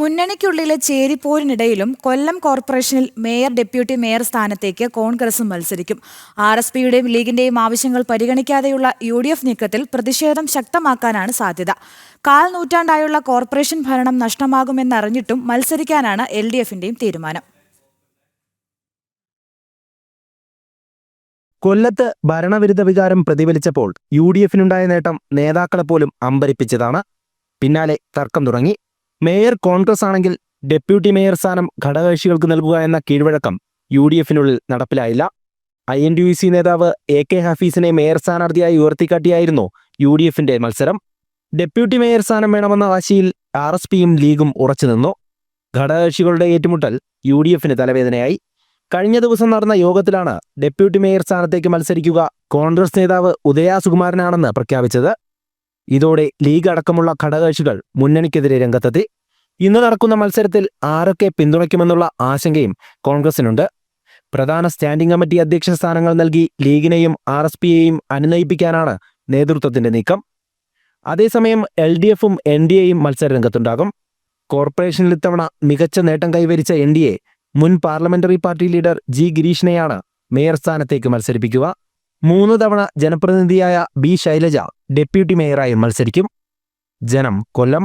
മുന്നണിക്കുള്ളിലെ ചേരിപ്പോരിനിടയിലും കൊല്ലം കോർപ്പറേഷനിൽ mayor deputy mayor സ്ഥാനത്തേക്ക് കോൺഗ്രസും മത്സരിക്കും. ആർ എസ് പിയുടെയും ലീഗിന്റെയും ആവശ്യങ്ങൾ പരിഗണിക്കാതെയുള്ള യു ഡി എഫ് നീക്കത്തിൽ പ്രതിഷേധം ശക്തമാക്കാനാണ് സാധ്യത. കാൽ നൂറ്റാണ്ടായുള്ള കോർപ്പറേഷൻ ഭരണം നഷ്ടമാകുമെന്നറിഞ്ഞിട്ടും മത്സരിക്കാനാണ് എൽ ഡി എഫിന്റെയും തീരുമാനം. കൊല്ലത്ത് ഭരണവിരുദ്ധ വികാരം പ്രതിഫലിച്ചപ്പോൾ യു ഡി എഫിനുണ്ടായ നേട്ടം നേതാക്കളെപ്പോലും അമ്പരിപ്പിച്ചതാണ്. പിന്നാലെ തർക്കം തുടങ്ങി. മേയർ കോൺഗ്രസ് ആണെങ്കിൽ ഡെപ്യൂട്ടി മേയർ സ്ഥാനം ഘടകകക്ഷികൾക്ക് നൽകുക എന്ന കീഴ്വഴക്കം യു ഡി എഫിനുള്ളിൽ നടപ്പിലായില്ല. I N D U C നേതാവ് എ കെ ഹഫീസിനെ മേയർ സ്ഥാനാർത്ഥിയായി ഉയർത്തിക്കാട്ടിയായിരുന്നു യു ഡി എഫിന്റെ മത്സരം. ഡെപ്യൂട്ടി മേയർ സ്ഥാനം വേണമെന്ന വാശിയിൽ ആർ എസ് പിയും ലീഗും ഉറച്ചുനിന്നു ഘടകകക്ഷികളുടെ ഏറ്റുമുട്ടൽ യു ഡി എഫിന് തലവേദനയായി. കഴിഞ്ഞ ദിവസം നടന്ന യോഗത്തിലാണ് ഡെപ്യൂട്ടി മേയർ സ്ഥാനത്തേക്ക് മത്സരിക്കുക കോൺഗ്രസ് നേതാവ് ഉദയ സുകുമാരനാണെന്ന് പ്രഖ്യാപിച്ചത്. ഇതോടെ ലീഗ് അടക്കമുള്ള ഘടകകക്ഷികൾ മുന്നണിക്കെതിരെ രംഗത്തെത്തി. ഇന്ന് നടക്കുന്ന മത്സരത്തിൽ ആരൊക്കെ പിന്തുണയ്ക്കുമെന്നുള്ള ആശങ്കയും കോൺഗ്രസിനുണ്ട്. പ്രധാന സ്റ്റാൻഡിംഗ് കമ്മിറ്റി അധ്യക്ഷ സ്ഥാനങ്ങൾ നൽകി ലീഗിനെയും ആർ എസ് പിയെയും അനുനയിപ്പിക്കാനാണ് നേതൃത്വത്തിന്റെ നീക്കം. അതേസമയം എൽ ഡി എഫും എൻ ഡി എയും മത്സരരംഗത്തുണ്ടാകും. കോർപ്പറേഷനിൽ ഇത്തവണ മികച്ച നേട്ടം കൈവരിച്ച എൻ ഡി എ മുൻ പാർലമെന്ററി പാർട്ടി ലീഡർ ജി ഗിരീഷിനെയാണ് മേയർ സ്ഥാനത്തേക്ക് മത്സരിപ്പിക്കുക. മൂന്ന് തവണ ജനപ്രതിനിധിയായ ബി ശൈലജ ഡെപ്യൂട്ടി മേയറായി മത്സരിക്കും. ജനം കൊല്ലം